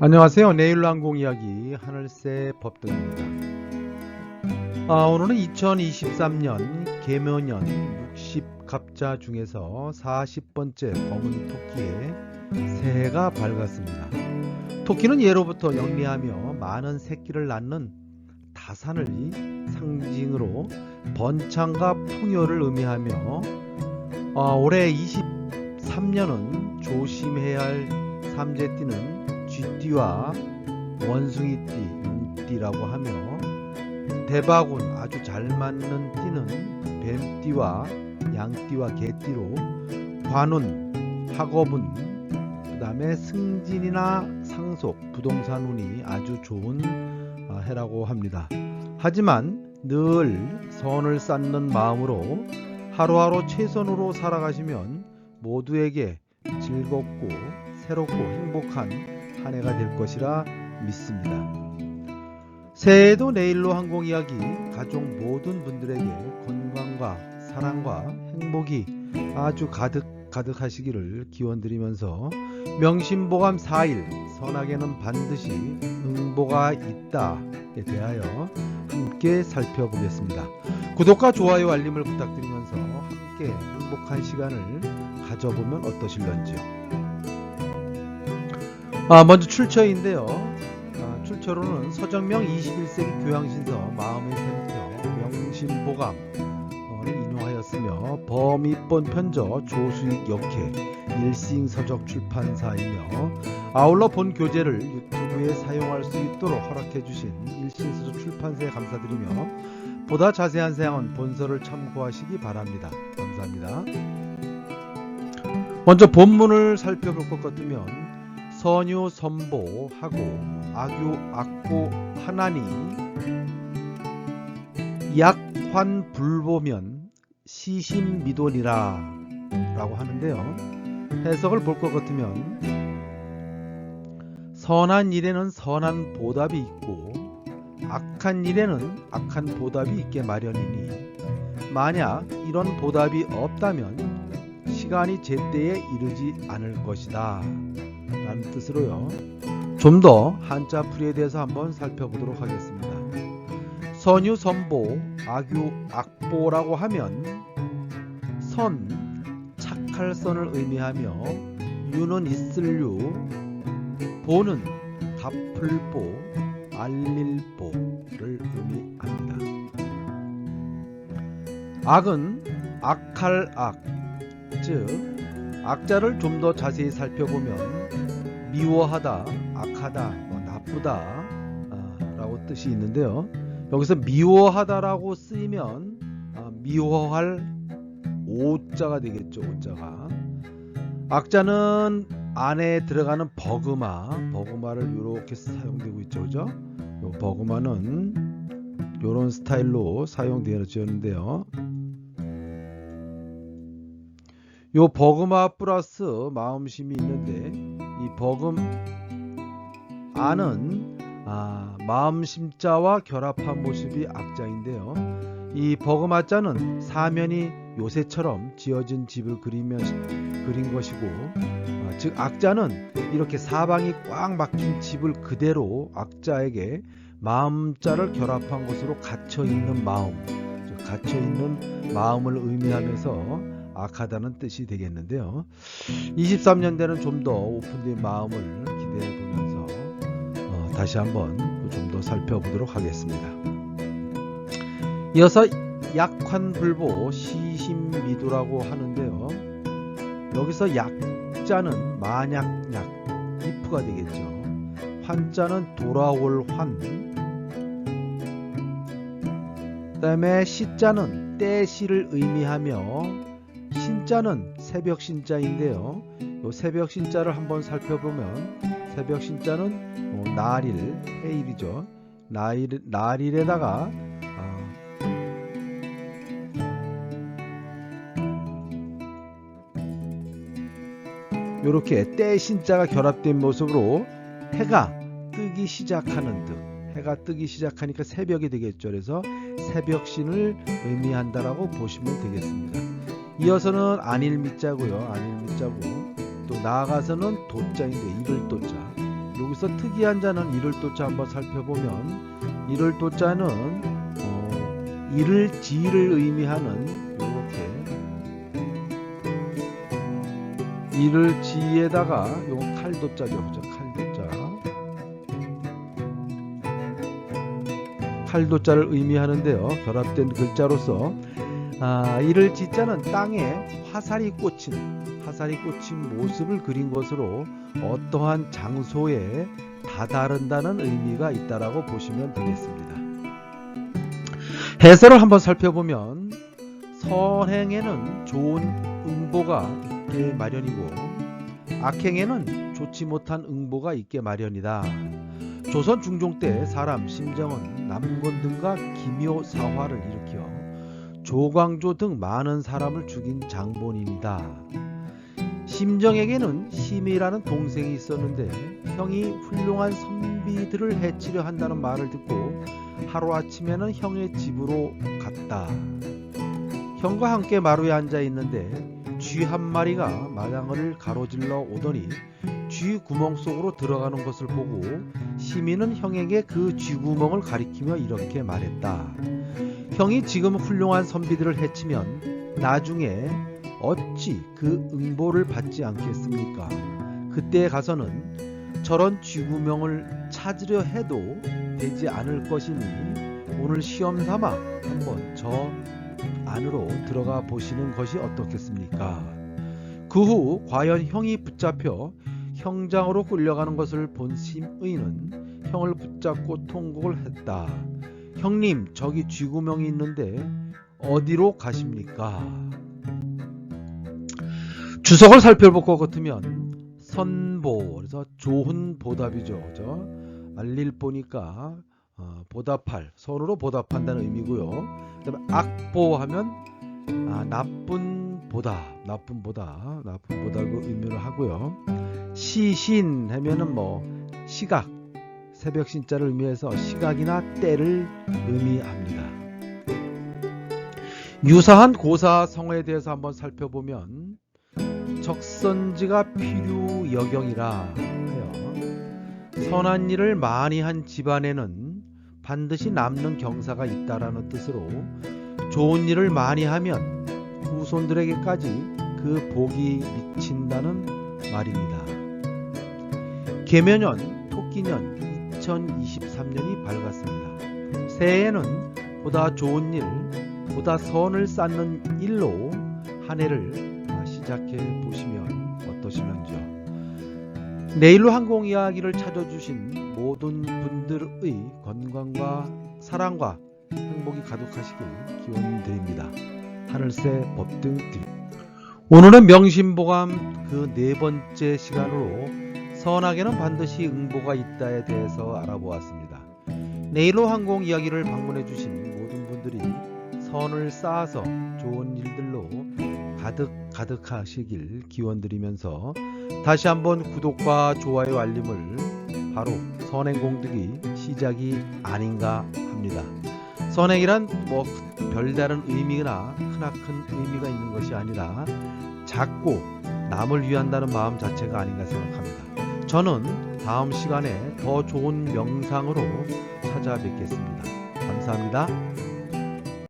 안녕하세요. 내일로 항공 이야기 하늘새 법등입니다. 아, 오늘은 2023년 개묘년 60갑자 중에서 40번째 검은 토끼의 새해가 밝았습니다. 토끼는 예로부터 영리하며 많은 새끼를 낳는 다산을 상징으로 번창과 풍요를 의미하며 아, 올해 23년은 조심해야 할 삼재띠는 쥐띠와 원숭이띠, 용띠라고 하며 대박운 아주 잘 맞는 띠는 뱀띠와 양띠와 개띠로 관운, 학업운, 그 다음에 승진이나 상속, 부동산 운이 아주 좋은 아, 해라고 합니다. 하지만 늘 선을 쌓는 마음으로 하루하루 최선으로 살아가시면 모두에게 즐겁고 새롭고 행복한 한 해가 될 것이라 믿습니다. 새해에도 내일로 항공 이야기 가족 모든 분들에게 건강과 사랑과 행복이 아주 가득 가득하시기를 기원드리면서 명심보감 4일 선악에는 반드시 응보가 있다에 대하여 함께 살펴보겠습니다. 구독과 좋아요 알림을 부탁드리면서 함께 행복한 시간을 가져보면 어떠실런지요. 아, 먼저 출처인데요. 아, 출처로는 서정명 21세기 교양신서 마음의 샘터 명심보감을 인용하였으며 범입본 편저 조수익 역회 일싱서적 출판사이며 아울러 본 교재를 유튜브에 사용할 수 있도록 허락해 주신 일싱서적 출판사에 감사드리며 보다 자세한 사항은 본서를 참고하시기 바랍니다. 감사합니다. 먼저 본문을 살펴볼 것 같으면 선유 선보하고 악유 악보 하나니 약환 불보면 시신미돈이라 라고 하는데요. 해석을 볼 것 같으면 선한 일에는 선한 보답이 있고 악한 일에는 악한 보답이 있게 마련이니 만약 이런 보답이 없다면 시간이 제때에 이르지 않을 것이다 라는 뜻으로요. 좀 더 한자 풀이에 대해서 한번 살펴보도록 하겠습니다. 선유 선보, 악유 악보라고 하면 선 착할 선을 의미하며 유는 있을 유, 보는 갚을 보, 알릴 보를 의미합니다. 악은 악할 악, 즉 악자를 좀 더 자세히 살펴보면 미워하다, 악하다, 뭐 나쁘다 아, 라고 뜻이 있는데요. 여기서 미워하다라고 쓰이면 아, 미워할 오자가 되겠죠. 오자가 악자는 안에 들어가는 버그마, 버그마를 이렇게 사용되고 있죠, 그죠? 요 버그마는 이런 스타일로 사용되어지는데요. 요 버그마 플러스 마음심이 있는데 이 버금 안은 아, 마음 심자와 결합한 모습이 악자인데요. 이 버그마자는 사면이 요새처럼 지어진 집을 그리며 그린 것이고 아, 즉 악자는 이렇게 사방이 꽉 막힌 집을 그대로 악자에게 마음자를 결합한 것으로 갇혀 있는 마음, 즉 갇혀 있는 마음을 의미하면서 악하다는 뜻이 되겠는데요. 23년대는 좀 더 오픈된 마음을 기대해 보면서 어, 다시 한번 좀 더 살펴보도록 하겠습니다. 이어서 약환불보 시신미도라고 하는데요. 여기서 약자는 만약약 if가 되겠죠. 환자는 돌아올 환. 그다음에 시자는 때시를 의미하며 신자는 새벽 신자인데요. 요 새벽 신자를 한번 살펴보면 새벽 신자는 뭐 날일 해일이죠. 날일 날일에다가 아, 요렇게 때 신자가 결합된 모습으로 해가 뜨기 시작하는 듯 해가 뜨기 시작하니까 새벽이 되겠죠. 그래서 새벽신을 의미한다라고 보시면 되겠습니다. 이어서는 안일미자고요. 안일미자고. 또 나아가서는 도자인데 이글 도자. 여기서 특이한 자는 이를 도자 한번 살펴보면 이를 도자는 어, 이를 지를 의미하는 이렇게 이를 지에다가 요건 칼도자죠 그죠. 칼도자. 칼도자를 의미하는데요. 결합된 글자로서 아, 이를 지자는 땅에 화살이 꽂힌 화살이 꽂힌 모습을 그린 것으로 어떠한 장소에 다다른다는 의미가 있다라고 보시면 되겠습니다. 해설을 한번 살펴보면 선행에는 좋은 응보가 있게 마련이고 악행에는 좋지 못한 응보가 있게 마련이다. 조선 중종 때 사람 심정은 남곤 등과 기묘 사화를 일으켜 조광조 등 많은 사람을 죽인 장본인이다. 심정에게는 심이라는 동생이 있었는데 형이 훌륭한 선비들을 해치려 한다는 말을 듣고 하루아침에는 형의 집으로 갔다. 형과 함께 마루에 앉아 있는데 쥐 한 마리가 마당을 가로질러 오더니 쥐 구멍 속으로 들어가는 것을 보고 시민은 형에게 그 쥐 구멍을 가리키며 이렇게 말했다. 형이 지금 훌륭한 선비들을 해치면 나중에 어찌 그 응보를 받지 않겠습니까? 그때 가서는 저런 쥐구멍을 찾으려 해도 되지 않을 것이니 오늘 시험 삼아 한번 저 안으로 들어가 보시는 것이 어떻겠습니까? 그 후 과연 형이 붙잡혀 형장으로 끌려가는 것을 본 심의는 형을 붙잡고 통곡을 했다. 형님, 저기 쥐구멍이 있는데 어디로 가십니까? 주석을 살펴볼 것 같으면 선보, 그래서 좋은 보답이죠. 그죠? 알릴 보니까 어, 보답할, 손으로 보답한다는 의미고요. 그다음에 악보하면 아, 나쁜 보답, 나쁜 보답, 나쁜 보답을 의미를 하고요. 시신 하면은 뭐 시각, 새벽 신자를 의미해서 시각이나 때를 의미합니다. 유사한 고사 성어에 대해서 한번 살펴보면 적선지가 필요 여경이라 하여 선한 일을 많이 한 집안에는 반드시 남는 경사가 있다라는 뜻으로 좋은 일을 많이 하면 후손들에게까지 그 복이 미친다는 말입니다. 개면년 토끼년 2023년이 밝았습니다. 새해에는 보다 좋은 일, 보다 선을 쌓는 일로 한 해를 시작해 보시면 어떠실런지요. 내일로 항공 이야기를 찾아주신 모든 분들의 건강과 사랑과 행복이 가득하시길 기원드립니다. 하늘새 법등 드립니다. 오늘은 명심보감 그 네 번째 시간으로 선악에는 반드시 응보가 있다에 대해서 알아보았습니다. 내일로 항공 이야기를 방문해 주신 모든 분들이 선을 쌓아서 좋은 일들로 가득 가득하시길 기원드리면서 다시 한번 구독과 좋아요 알림을 바로 선행 공덕이 시작이 아닌가 합니다. 선행이란 뭐 별다른 의미나 크나큰 의미가 있는 것이 아니라 작고 남을 위한다는 마음 자체가 아닌가 생각합니다. 저는 다음 시간에 더 좋은 명상으로 찾아뵙겠습니다. 감사합니다.